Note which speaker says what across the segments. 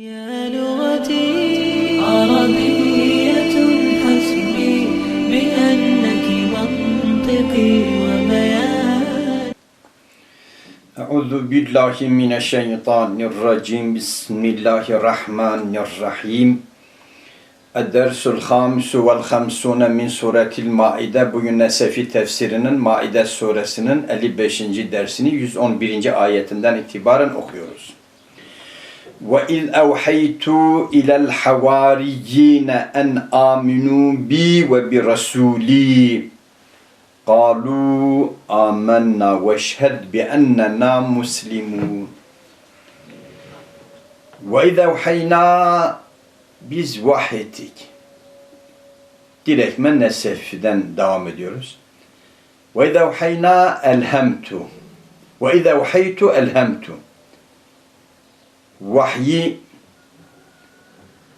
Speaker 1: يا لغتي عربية حسبي بأنك منطقي وبيان
Speaker 2: أعوذ بالله من الشيطان الرجيم بسم الله الرحمن الرحيم الدرس الخامس والخمسون من سورة المائدة bugün Nesefi tefsirinin Maide suresinin 55. dersini 111. ayetinden itibaren okuyoruz. وَإِذْ أَوْحَيْتُ إِلَى الْحَوَارِيِّينَ أَنْ آمِنُوا بِي وَبِرَسُولِي قالوا آمنا واشهد بأننا مسلمون وإذا أوحينا biz vahyettik. Direktmen Nesef'den devam ediyoruz. Ve izâ uhayna elhemtu. Ve izâ uhaytu elhemtu. Vahyi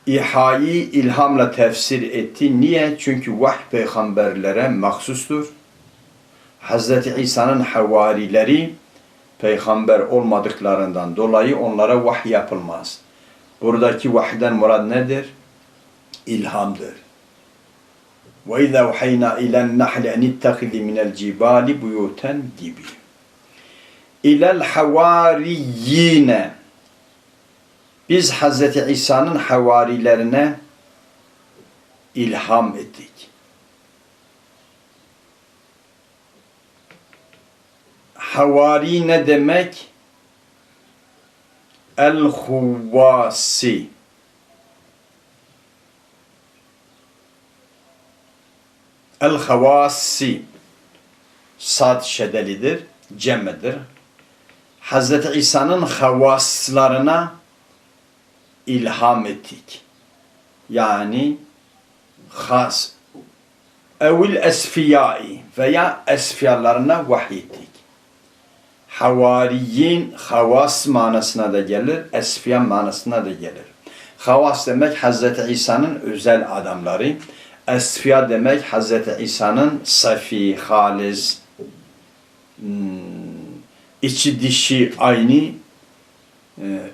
Speaker 2: İhayı ilhamla tefsir etti. Niye? Çünkü vahy peygamberlere mahsustur. Hazreti İsa'nın havarileri peygamber olmadıklarından dolayı onlara vahy yapılmaz. Buradaki vahiden murad nedir? İlhamdır. İzâ uhayna ilen nahle en ittehidi minel cibali buyuten gibi. İlel havariyyine biz Hazreti İsa'nın havarilerine ilham ettik. Havari ne demek? El-Huvvasi. El-Havasi. Sad şedelidir, cemmedir. Hazreti İsa'nın havaslarına ilham ettik. Yani has evil esfiyai veya esfiyalarına vahyettik. Havariyin havas manasına da gelir, esfiya manasına da gelir. Havas demek Hazreti İsa'nın özel adamları. Esfiya demek Hazreti İsa'nın safi, halis, hmm, içi dişi aynı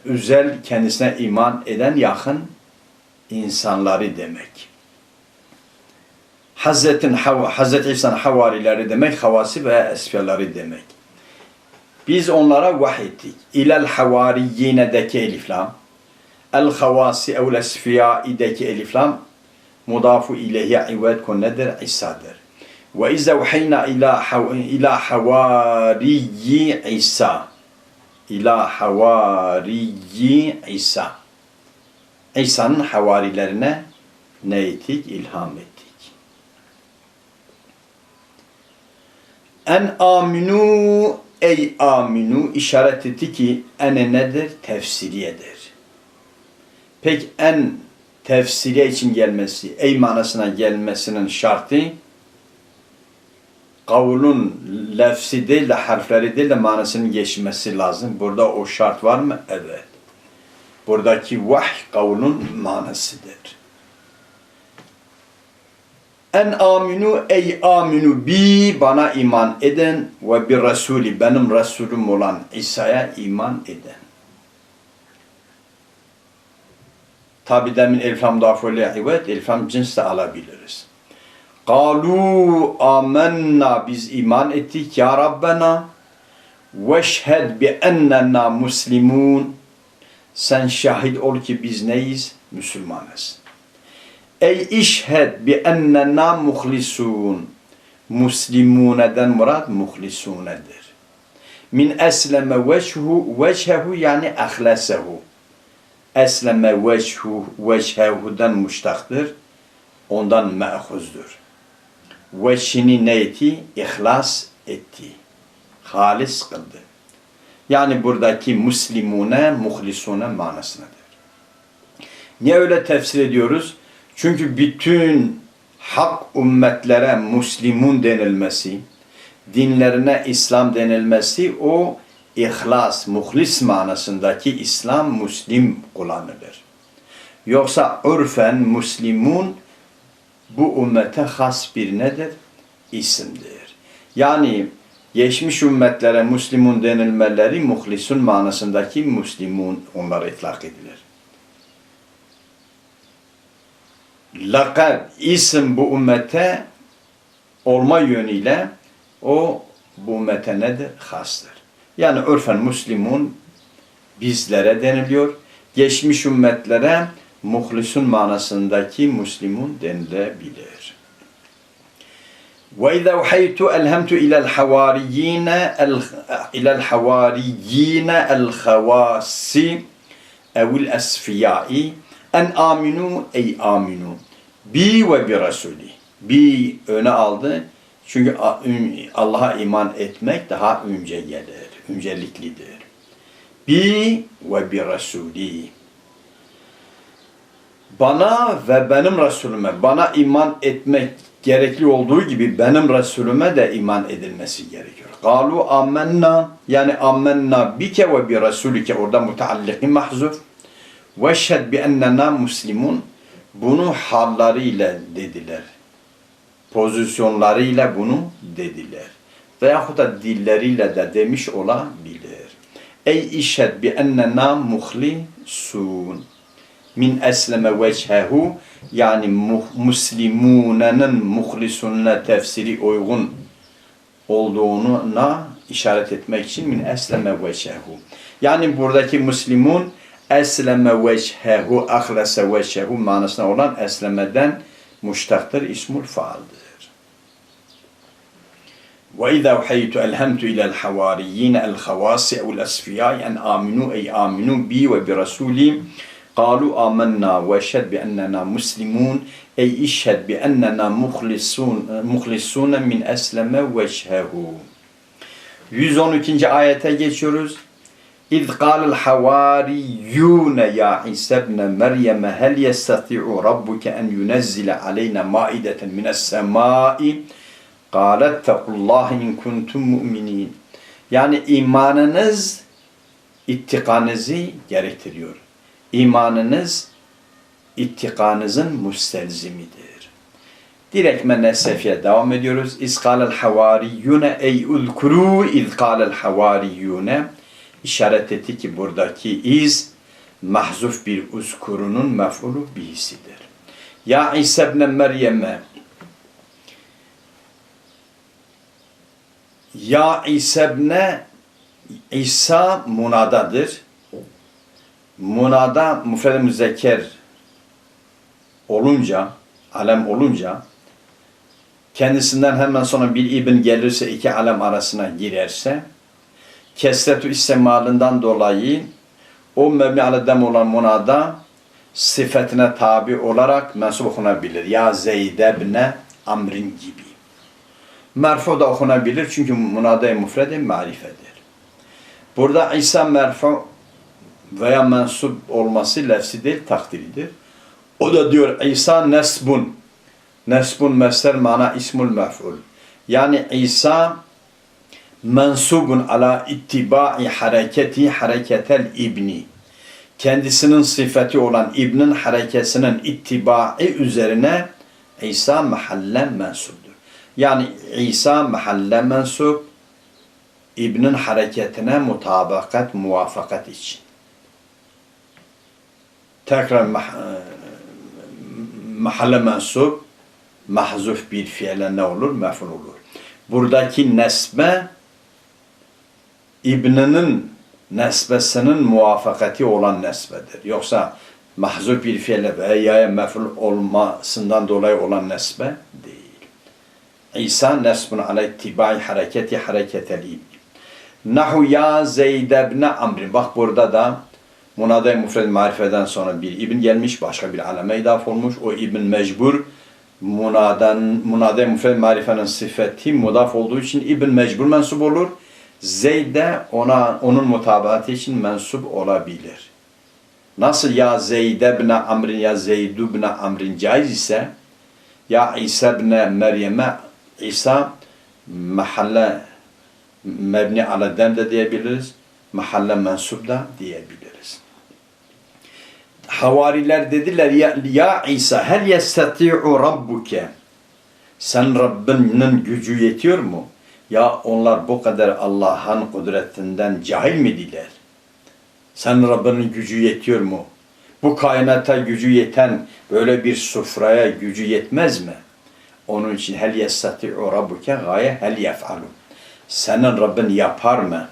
Speaker 2: özel kendisine iman eden yakın insanları demek. Hazretin Hazreti İsa'nın havarileri demek, havasi ve esfiyaları demek. Biz onlara vahyettik. İlel havariyyinedeki eliflam, el havasi evl esfiyâideki eliflam, mudafu ileyhi ived kon nedir? İsa'dır. Ve izze vaheyna ila, havariyyi İsa. İla havariyyi İsa. İsa'nın havarilerine ne ettik? İlham ettik. En aminu ey aminu işaret etti ki ene nedir? Tefsiriyedir. Peki en tefsiriye için gelmesi, ey manasına gelmesinin şartı kavlun lefsi değil de harfleri değil de manasının geçmesi lazım. Burada o şart var mı? Evet. Buradaki vahy kavlun manasıdır. En aminu ey aminu bi bana iman eden ve bir Resulü benim Resulüm olan İsa'ya iman eden. Tabi demin elfam dafule evet elfam cins de alabiliriz. Kalu amennâ biz iman ettik ya Rabbena veşhed bi ennena muslimun sen şahit ol ki biz neyiz? Müslümanız. Ey işhed bi ennena muhlisun. Muslimuneden murad muhlisunedir. Min esleme veçhu veçhehu yani ahlasehu. Esleme veçhu veçhehu'dan muştaktır. Ondan me'huzdur. Veçhini ne etti? İhlas etti. Halis kıldı. Yani buradaki muslimune, muhlisune manasındadır. Niye öyle tefsir ediyoruz? Çünkü bütün hak ümmetlere muslimun denilmesi, dinlerine İslam denilmesi o ihlas, muhlis manasındaki İslam, Müslim kullanılır. Yoksa urfen muslimun bu ümmete has bir nedir? İsimdir. Yani geçmiş ümmetlere muslimun denilmeleri muhlisun manasındaki muslimun onlara itlak edilir. Lakab, isim bu ümmete olma yönüyle o bu ümmete nedir? Hastır. Yani örfen muslimun bizlere deniliyor. Geçmiş ümmetlere muhlisun manasındaki Müslümun denilebilir. وإذا أوحيت ألهمت إلى الحواريين إلى الحواريين الخواص أو الأسفياء أن آمنوا أي آمنوا bi ve bi Resulü. Bi öne aldı. Çünkü Allah'a iman etmek daha önce gelir. Önceliklidir. Bi ve bi Resulü. Bana ve benim Resulüme, bana iman etmek gerekli olduğu gibi benim Resulüme de iman edilmesi gerekiyor. Galu ammenna yani ammenna bike ve bi Resulike orada mutalliki mahzuf. Veşhed bi ennena muslimun bunu hallarıyla dediler. Pozisyonlarıyla bunu dediler. Veyahut da dilleriyle de demiş olabilir. Ey işhed bi ennena muhlisun min esleme vechehu yani muslimunanın muhlisununa tefsiri uygun olduğuna işaret etmek için min esleme vechehu. Yani buradaki muslimun esleme vechehu, ahlese vechehu manasına olan eslemeden muştaktır, ismul faaldır. وإذا أوحيت ألهمت إلى الحواريين الخواص أو الأصفياء أن آمنوا أي آمنوا بي وبرسولي قالوا آمنا واشهد بأننا مسلمون أي اشهد بأننا مخلصون مخلصون من أسلم وجهه 112. ayete geçiyoruz. إذ قال الحواريون يا عيسى ابن مريم هل يستطيع ربك أن ينزل علينا مائدة من السماء قال اتقوا الله إن كنتم مؤمنين Yani imanınız ittikanızı gerektiriyor. İmanınız ittikanızın müstelzimidir. Direktmen Nesefi'ye devam ediyoruz. İzkâlel havariyyûne ey uzkurû izkâlel havariyyûne işaret etti ki buradaki iz mahzuf bir uzkurunun mef'ulu bihisidir. Ya İsa ibn Meryem'e Ya İsa ibn İsa munadadır. Munada müfred müzekker olunca, alem olunca kendisinden hemen sonra bir ibn gelirse iki alem arasına girerse kesretü istemalından dolayı o mebni aledem olan munada sıfatına tabi olarak mensup okunabilir. Ya Zeyd ibn Amrin gibi. Merfu da okunabilir çünkü munada-i müfredi marifedir. Burada İsa merfu veya mensup olması lefsi değil takdiridir. O da diyor İsa nesbun. Nesbun mesler mana ismul mef'ul. Yani İsa mensubun ala ittibai hareketi hareketel ibni. Kendisinin sıfatı olan ibnin harekesinin ittibai üzerine İsa mahalle mensubdur. Yani İsa mahalle mensup ibnin hareketine mutabakat, muvafakat için tekrar mah mahalle mensup mahzuf bir fiile ne olur? Mef'ul olur. Buradaki nesbe İbninin nesbesinin muvafakati olan nesbedir. Yoksa mahzuf bir fiile veya mef'ul olmasından dolayı olan nesbe değil. İsa nesbun ala ittibai hareketi hareketel ibn. Nahu ya Zeyd ibn Amr. Bak burada da Munada-i Mufred marifeden sonra bir ibn gelmiş, başka bir aleme idaf olmuş. O ibn mecbur, munadan, Munada-i Mufred marifenin sıfeti mudaf olduğu için ibn mecbur mensup olur. Zeyd de ona, onun mutabatı için mensup olabilir. Nasıl ya Zeyd ibn Amrin ya Zeyd ibn Amrin caiz ise ya İsa ibn Meryem'e İsa mahalle mebni ala dem de diyebiliriz. Mahalle mensup da diyebiliriz. Havariler dediler ya, ya İsa hel yestati'u rabbuke sen Rabbinin gücü yetiyor mu? Ya onlar bu kadar Allah'ın kudretinden cahil mi diler? Sen Rabbinin gücü yetiyor mu? Bu kainata gücü yeten böyle bir sofraya gücü yetmez mi? Onun için hel yestati'u rabbuke gaye hel yef'alu. Senin Rabbin yapar mı?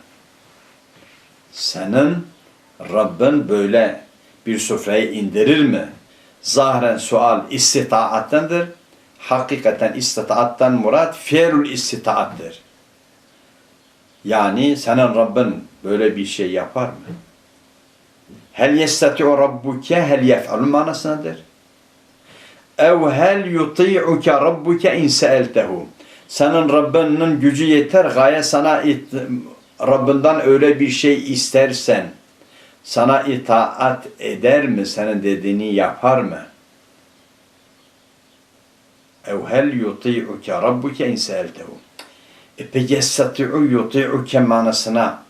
Speaker 2: Senin Rabbin böyle bir sofrayı indirir mi? Zahren sual istitaattendir. Hakikaten istitaattan murat fiilul istitaattır. Yani senin Rabbin böyle bir şey yapar mı? Hel yestati'u rabbuke hel yef'alu manasındadır. Ev hel yuti'uke rabbuke in seeltehu. Senin Rabbinin gücü yeter gaye sana it, Rabbinden öyle bir şey istersen sana itaat eder mi? Senin dediğini yapar mı? Ev hel yuti'uke rabbuke inseltehu. E peki yestati'u yuti'uke manasına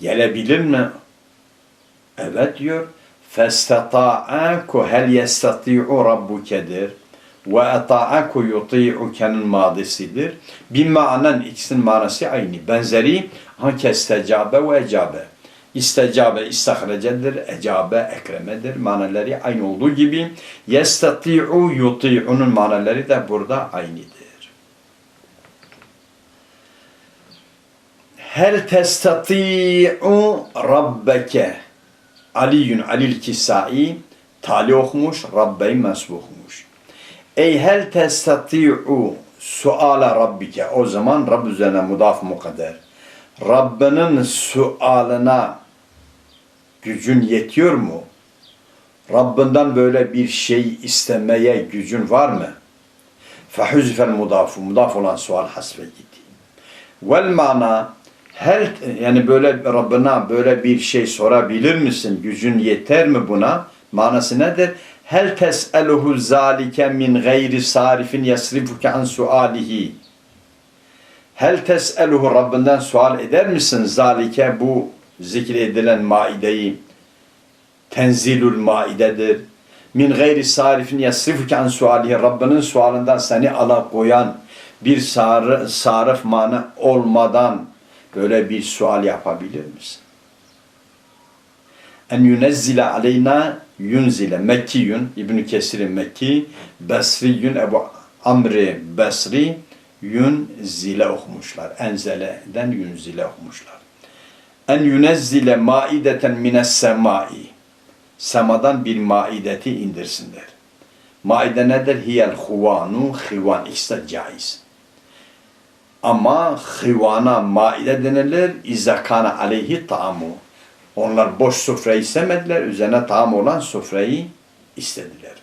Speaker 2: gelebilir mi? Evet diyor. Festata'aku hel yestati'u rabbukedir. Ve eta'aku yuti'uke'nin madisidir. Bir manen ikisinin manası aynı. Benzeri hanke istecabe ve ecabe. İstecabe istahrecedir, ecabe ekremedir. Manaları aynı olduğu gibi yestati'u yuti'unun manaları da burada aynıdır. Hel testati'u rabbeke Aliyun Alil Kisai tali okumuş, Rabbe'yi okumuş. Ey hel testati'u suala rabbike. O zaman Rabb üzerine mudaf mukadder. Rabbinin sualına gücün yetiyor mu? Rabbinden böyle bir şey istemeye gücün var mı? Fehuzifel mudafu. Mudaf olan sual hasbe gitti. Vel mana her yani böyle Rabbına böyle bir şey sorabilir misin? Gücün yeter mi buna? Manası nedir? Hel tes'eluhu zalike min gayri sarifin yasrifuke an sualihi. Hel tes'eluhu Rabbinden sual eder misin? Zalike bu zikredilen maideyi tenzilul maidedir. Min gayri sarifin yasrifuke an sualihi. Rabbinin sualından seni alakoyan bir sarı, sarif mana olmadan böyle bir sual yapabilir misin? En yunezzile aleyna yunzile Mekkiyun İbn Kesir'in Mekki Besriyun Ebu Amri Besri yunzile okumuşlar. Enzele'den yunzile okumuşlar. En yunezzile maideten mines semai semadan bir maideti indirsinler. Maide nedir? Hiyel huvanu hivan işte caiz. Ama hıvana maide denilir. İzakana aleyhi taamu. Onlar boş sofrayı istemediler. Üzerine taam olan sofrayı istediler.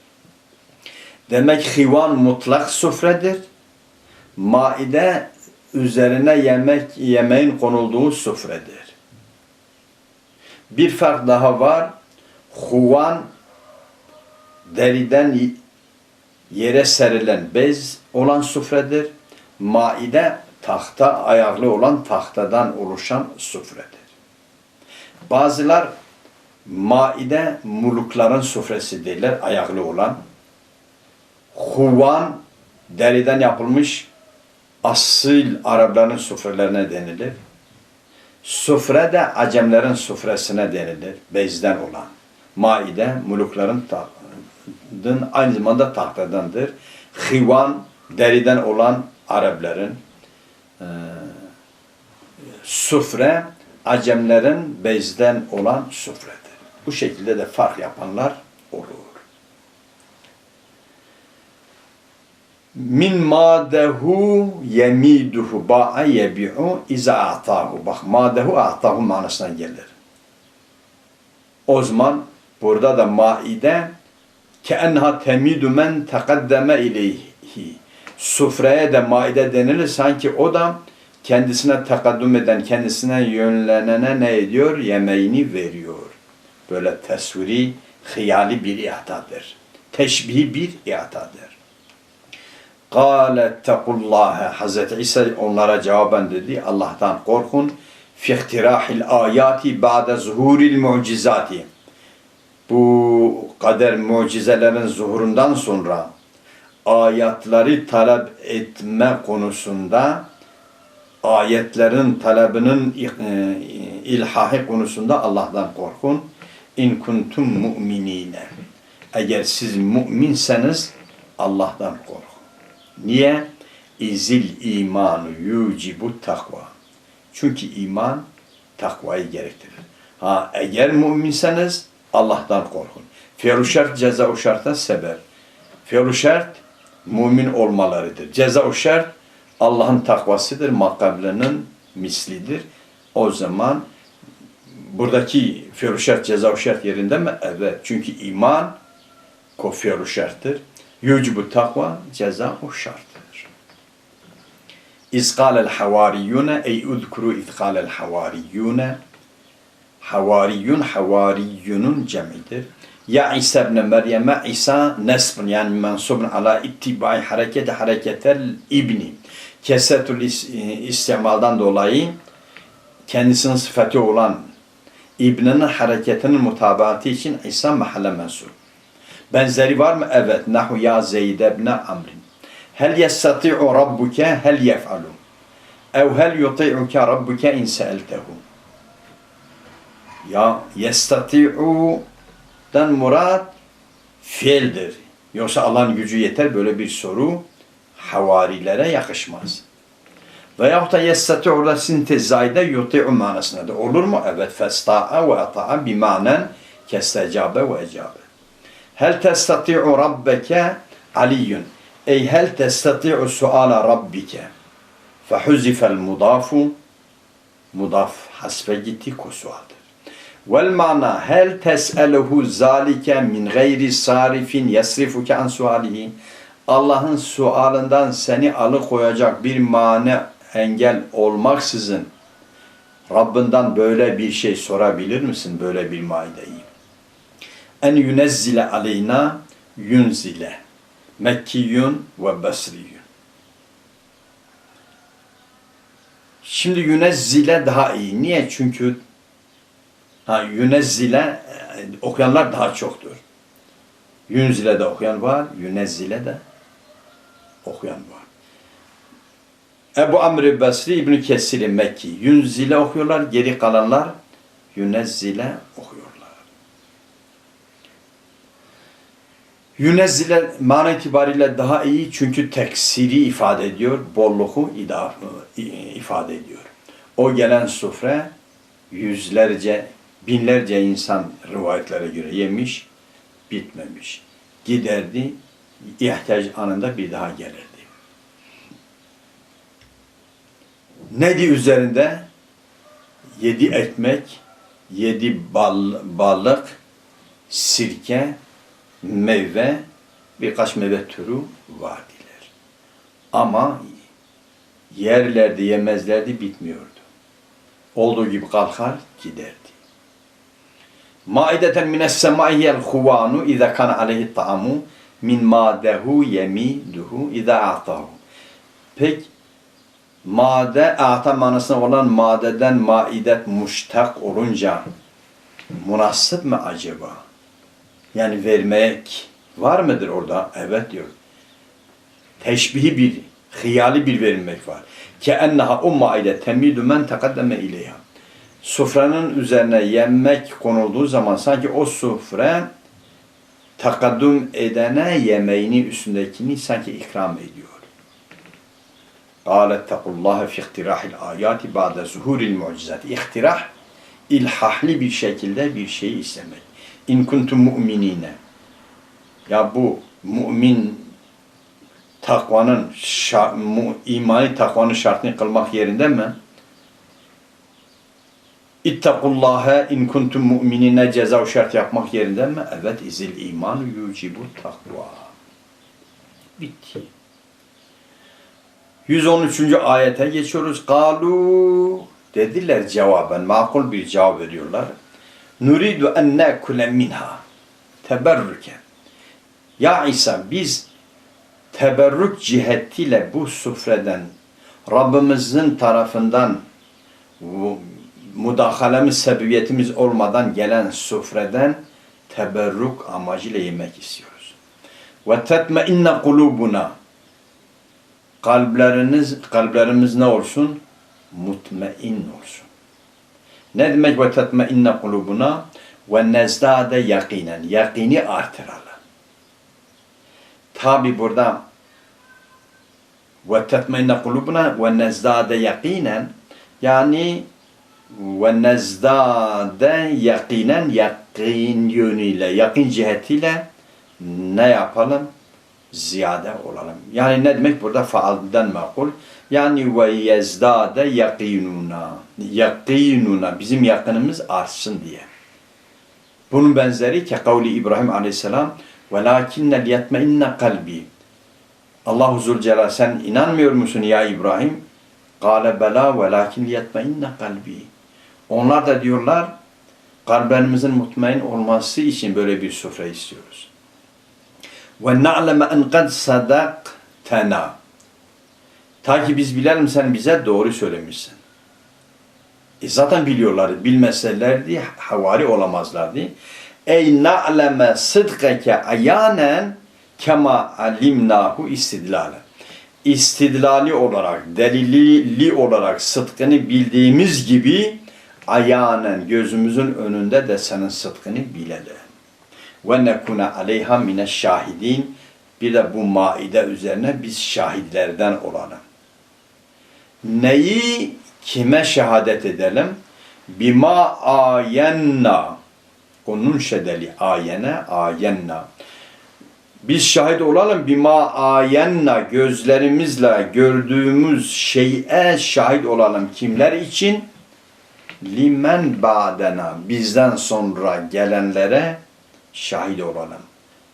Speaker 2: Demek hıvan mutlak sofredir. Maide üzerine yemek yemeğin konulduğu sofredir. Bir fark daha var. Huvan deriden yere serilen bez olan sufredir. Maide tahta ayaklı olan tahtadan oluşan sufredir. Bazılar maide mulukların sufresi derler ayaklı olan. Huvan deriden yapılmış asil Arapların sufrelerine denilir. Sufre de Acemlerin sufresine denilir. Bezden olan. Maide mulukların aynı zamanda tahtadandır. Hivan deriden olan Arapların e, sufre Acemlerin bezden olan sufredir. Bu şekilde de fark yapanlar olur. Min madehu yemiduhu ba'a yebi'u iza a'tahu. Bak madehu a'tahu manasına gelir. O zaman burada da maide keenha temidu men tekaddeme ileyhi. Sufreye de maide denilir. Sanki o da kendisine takaddüm eden, kendisine yönlenene ne ediyor? Yemeğini veriyor. Böyle tesviri, hıyali bir ihtadır. Teşbihi bir ihtadır. Kâle tekullâhe. Hazreti İsa onlara cevaben dedi. Allah'tan korkun. Fi ihtirahil ayati ba'de zuhuril mucizati. Bu kader mucizelerin zuhurundan sonra ayetleri talep etme konusunda ayetlerin talebinin e, ilhahı konusunda Allah'tan korkun. in kuntum mu'minine. Eğer siz müminseniz Allah'tan korkun. Niye? İzil imanu yucibu takva. Çünkü iman takvayı gerektirir. Ha eğer müminseniz Allah'tan korkun. Fi'lu şart ceza şarta sebep. Fi'lu şart mümin olmalarıdır. Ceza şart Allah'ın takvasıdır, makablerinin mislidir. O zaman buradaki fi'lu şart ceza şart yerinde mi? Evet. Çünkü iman ko fi'lu şarttır. Yucibu takva ceza şarttır. İz kâlel havariyune ey udkuru iz kâlel havariyune Havariyun havariyunun cemidir. Ya İsa ibn Meryem'e İsa nesbun yani mensubun ala ittibai hareket hareketel ibni. Kesetül is- istimaldan dolayı kendisinin sıfatı olan İbn'in hareketinin mutabatı için İsa mahalle mensup. Benzeri var mı? Evet. Nahu ya Zeyd ibn Amrin. Hel yestati'u rabbuke hel yef'alu. Ev hel yuti'uke rabbuke in se'eltehu. Ya yestati'u'dan murat fiildir. Yoksa Allah'ın gücü yeter böyle bir soru havarilere yakışmaz. Veyahut da yestati'u da sintezayda yuti'u manasındadır. Olur mu? Evet. Festa'a ve ata'a bimanen kestecabe ve ecabe. Hel testati'u rabbeke aliyyun. Ey hel testati'u suala rabbike. Fehuzifel mudafu mudaf hasbe gitti ko sualdır. Vel mana hel tes'eluhu zalike min gayri sarifin yasrifuke an sualihi. Allah'ın sualından seni alıkoyacak bir mane engel olmaksızın Rabbinden böyle bir şey sorabilir misin? Böyle bir maideyi. En yunezzile aleyna yunzile. Mekkiyun ve Basriyun. Şimdi yünezzile daha iyi. Niye? Çünkü yünezzile e, okuyanlar daha çoktur. Yunzile de okuyan var, yünezzile de okuyan var. Ebu Amr Basri İbn Kesir Mekki. Yunzile okuyorlar, geri kalanlar yünezzile okuyorlar. Yünezzile mana itibariyle daha iyi çünkü teksiri ifade ediyor, bolluğu ifade ediyor. O gelen sofra yüzlerce, binlerce insan rivayetlere göre yemiş, bitmemiş. Giderdi, ihtiyaç anında bir daha gelirdi. Nedi üzerinde? Yedi ekmek, yedi bal, balık, sirke, meyve, birkaç meyve türü var diler. Ama yerlerdi, yemezlerdi, bitmiyordu. Olduğu gibi kalkar, giderdi. Maideten mines semaiyel huvanu iza kana aleyhi ta'amu min madehu yemiduhu iza a'tahu. Pek made a'ta manasına olan madeden maidet muştak olunca münasip mi acaba? Yani vermek var mıdır orada? Evet diyor. Teşbihi bir, hıyali bir vermek var. Ke enneha o maide temidu men tekaddeme ileyha Sufranın üzerine yemek konulduğu zaman sanki o sufre takaddüm edene yemeğini üstündekini sanki ikram ediyor. قال اتقوا الله في اقتراح الآيات بعد ظهور المعجزات. İhtirah, ilhahli bir şekilde bir şey istemek. İn kuntum mu'minine. Ya bu mümin takvanın, şa, mu, imani takvanın şartını kılmak yerinde mi? İttakullâhe in kuntum mu'minine ceza şart yapmak yerinde mi? Evet, izil iman yucibu takva. Bitti. 113. ayete geçiyoruz. Kalu dediler cevaben, makul bir cevap veriyorlar. Nuridu en nekule minha teberrüken. Ya İsa biz teberrük cihetiyle bu sufreden Rabbimizin tarafından bu mudahalemiz, sebebiyetimiz olmadan gelen sufreden teberrük amacıyla yemek istiyoruz. Ve tetme inne kulubuna kalpleriniz, kalplerimiz ne olsun? Mutmain olsun. Ne demek ve tetme inne kulubuna? Ve nezdade yakinen. Yakini artıralım. Tabi burada ve tetmeinne kulubuna ve nezdade yakinen yani ve nezdade yakinen yakin yönüyle, yakin cihetiyle ne yapalım? Ziyade olalım. Yani ne demek burada faalden makul? Yani ve yezdade yakinuna. Yakinuna. Bizim yakınımız artsın diye. Bunun benzeri ki kavli İbrahim aleyhisselam وَلَاكِنَّ لِيَتْمَئِنَّ kalbi. Allahu Zülcelal sen inanmıyor musun ya İbrahim? Kale bela velakin liyetmeinne kalbi. Onlar da diyorlar kalplerimizin mutmain olması için böyle bir sofra istiyoruz. Ve na'leme en kad sadaktena. Ta ki biz bilelim sen bize doğru söylemişsin. E zaten biliyorlar. Bilmeselerdi havari olamazlardı. Ey na'leme sıdkeke ayanen kema alimnahu istidlalen. İstidlali olarak, delilli olarak sıdkını bildiğimiz gibi ayanen gözümüzün önünde de senin sıdkını bilelim. Ve nekune aleyha mine şahidin. Bir de bu maide üzerine biz şahitlerden olalım. Neyi kime şehadet edelim? Bima ayenna. Onun şedeli ayene ayenna. Biz şahit olalım bima ayenna gözlerimizle gördüğümüz şeye şahit olalım. Kimler için? Limen ba'dena bizden sonra gelenlere şahit olalım.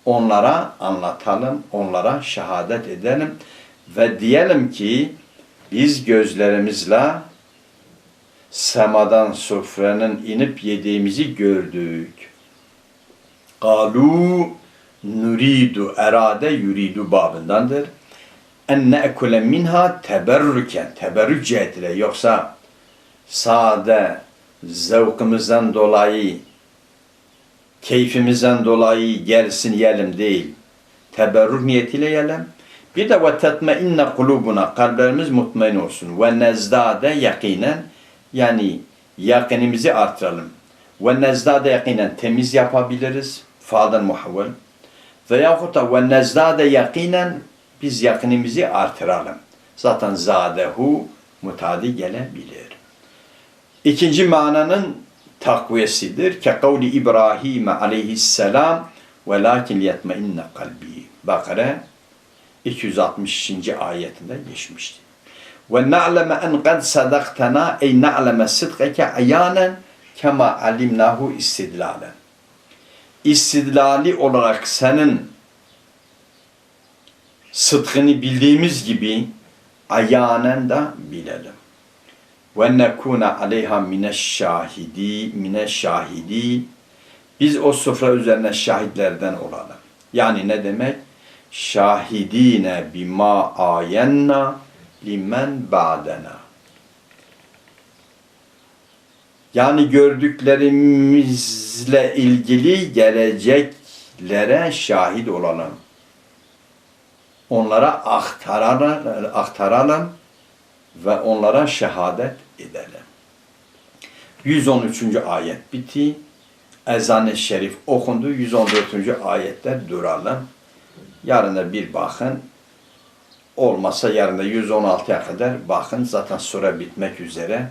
Speaker 2: Onlara anlatalım, onlara şehadet edelim ve diyelim ki biz gözlerimizle semadan sofranın inip yediğimizi gördük. Kalu nuridu erade yuridu babındandır. En ne'kule minha teberrüken, teberrük cihetiyle yoksa sade zevkimizden dolayı, keyfimizden dolayı gelsin yiyelim değil. Teberrük niyetiyle yiyelim. Bir de ve tetmeinne kulubuna kalplerimiz mutmain olsun. Ve nezdade yakinen yani yakinimizi artıralım. Ve nezdade yakinen temiz yapabiliriz. Fa'dan muhavvel. Veyahut da ve nezdade yakinen biz yakinimizi artıralım. Zaten zadehu mutadi gelebilir. İkinci mananın takviyesidir. Ke kavli İbrahim aleyhisselam ve lakin yetmeinne kalbi. Bakara 260. ayetinde geçmişti. Ve na'leme en kad sadaktena ey na'leme sıdkeke ayanen kema alimnahu istidlalen. İstidlali olarak senin sıdkını bildiğimiz gibi ayanen de bilelim. Ve nekune aleyha mineşşahidi mineşşahidi biz o sofra üzerine şahitlerden olalım. Yani ne demek? Şahidine bima ayenna limen ba'dena. Yani gördüklerimizle ilgili geleceklere şahit olalım. Onlara aktaralım, aktaralım ve onlara şehadet edelim. 113. ayet bitti. Ezan-ı Şerif okundu. 114. ayette duralım. Yarın da bir bakın. Olmasa yarın da 116'ya kadar bakın. Zaten sure bitmek üzere.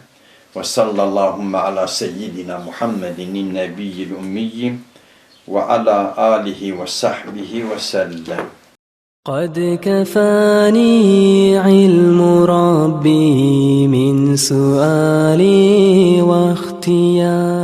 Speaker 2: Ve sallallahu ala seyyidina Muhammedin nebiyyil ummiyi ve ala alihi ve sahbihi ve sellem.
Speaker 1: قد كفاني علم ربي من سؤالي واختياري